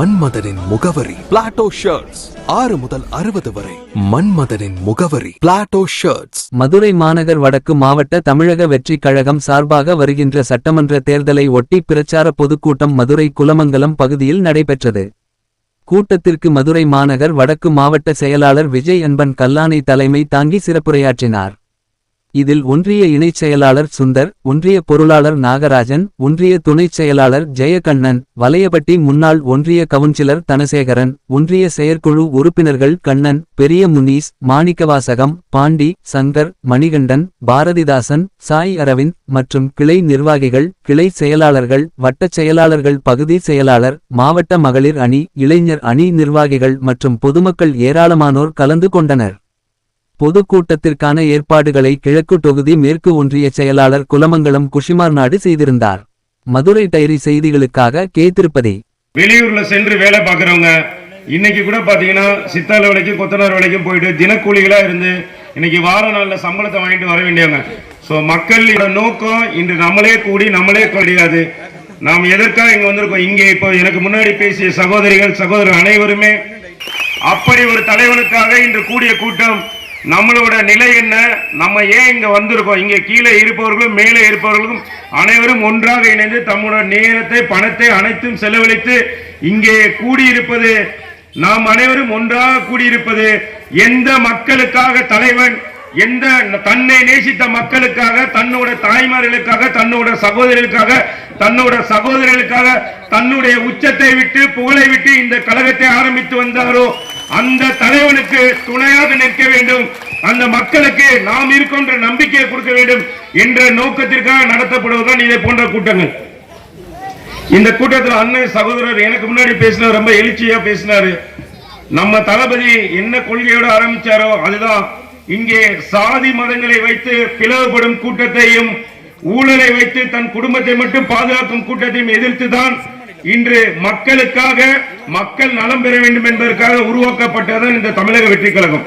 மன்மதனின் முகவரி Plato shirts ஆறு முதல் அறுபது வரை மன்மதனின் முகவரி பிளாட்டோ ஷர்ட்ஸ் மதுரை மாநகர் வடக்கு மாவட்ட தமிழக வெற்றி கழகம் சார்பாக வருகின்ற சட்டமன்ற தேர்தலை ஒட்டி பிரச்சார பொதுக்கூட்டம் மதுரை குலமங்கலம் பகுதியில் நடைபெற்றது. கூட்டத்திற்கு மதுரை மாநகர் வடக்கு மாவட்ட செயலாளர் விஜய் அன்பன் கல்லானை தலைமை தாங்கி சிறப்புரையாற்றினார். இதில் ஒன்றிய இணைச் செயலாளர் சுந்தர் ஒன்றிய பொருளாளர் நாகராஜன் ஒன்றிய துணைச் செயலாளர் ஜெயகண்ணன் வலையபட்டி முன்னாள் ஒன்றிய கவுன்சிலர் தனசேகரன் ஒன்றிய செயற்குழு உறுப்பினர்கள் கண்ணன் பெரிய முனீஸ் மாணிக்கவாசகம் பாண்டி சங்கர் மணிகண்டன் பாரதிதாசன் சாய் அரவிந்த் மற்றும் கிளை நிர்வாகிகள் கிளை செயலாளர்கள் வட்டச் செயலாளர்கள் பகுதி செயலாளர் மாவட்ட மகளிர் அணி இளைஞர் அணி நிர்வாகிகள் மற்றும் பொதுமக்கள் ஏராளமானோர் கலந்து கொண்டனர். பொதுக்கூட்டத்திற்கான ஏற்பாடுகளை கிழக்கு தொகுதி மேற்கு ஒன்றிய செயலாளர் குலமங்கலம் குஷிமார் நாடு செய்திருந்தார். மதுரை டைரி செய்திகளுக்காக கே திருப்பதி. வெளியூர்ல சென்று வேலை பார்க்குறவங்க இன்னைக்கு கூட பாத்தீங்கன்னா சித்தாள் வேலைக்கும் கொத்தனார் வேலைக்கும் போயிட்டு தினக்கூலிகளா இருந்து இன்னைக்கு வார நாள்ல சம்பளத்தை வாங்கிட்டு வர வேண்டியவங்க. ஸோ மக்களோட நோக்கம் இன்று நம்மளே கூடி நம்மளே கிடையாது நாம் எதற்காக இங்க வந்திருக்கோம்? இங்கே இப்போ எனக்கு முன்னாடி பேசிய சகோதரிகள் சகோதரர் அனைவருமே அப்படி ஒரு தலைவனுக்காக இன்று கூடிய கூட்டம் நம்மளோட நிலை என்ன? நம்ம ஏன் இங்க வந்திருக்கோம்? இங்க கீழே இருப்பவர்களும் மேலே இருப்பவர்களும் அனைவரும் ஒன்றாக இணைந்து தம்முடைய நேரத்தை பணத்தை அனைத்தும் செலவழித்து இங்கே கூடியிருப்பது நாம் அனைவரும் ஒன்றாக கூடியிருப்பது எந்த மக்களுக்காக தலைவன் எந்த தன்னை நேசித்த மக்களுக்காக தன்னோட தாய்மார்களுக்காக தன்னோட சகோதரர்களுக்காக தன்னோட சகோதரர்களுக்காக தன்னுடைய உச்சத்தை விட்டு புகழை விட்டு இந்த கழகத்தை ஆரம்பித்து வந்தாரோ? அந்த தலைவனுக்கு துணையாக நிற்க வேண்டும். அந்த மக்களுக்கு நாம் இருக்கின்ற நம்பிக்கையை கொடுக்க வேண்டும் என்ற நோக்கத்திற்காக நடத்தப்படுவதுதான் இதை போன்ற கூட்டங்கள். இந்த கூட்டத்தில் அண்ணன் சகோதரர் எனக்கு முன்னாடி பேசினார் ரொம்ப எழுச்சியா பேசினாரு. நம்ம தளபதி என்ன கொள்கையோட ஆரம்பிச்சாரோ அதுதான். இங்கே சாதி மதங்களை வைத்து பிளவுபடும் கூட்டத்தையும் ஊழலை வைத்து தன் குடும்பத்தை மட்டும் பாதுகாக்கும் கூட்டத்தையும் எதிர்த்து தான் இன்று மக்களுக்காக மக்கள் நலம் பெற வேண்டும் என்பதற்காக உருவாக்கப்பட்டதுதான் இந்த தமிழக வெற்றி கழகம்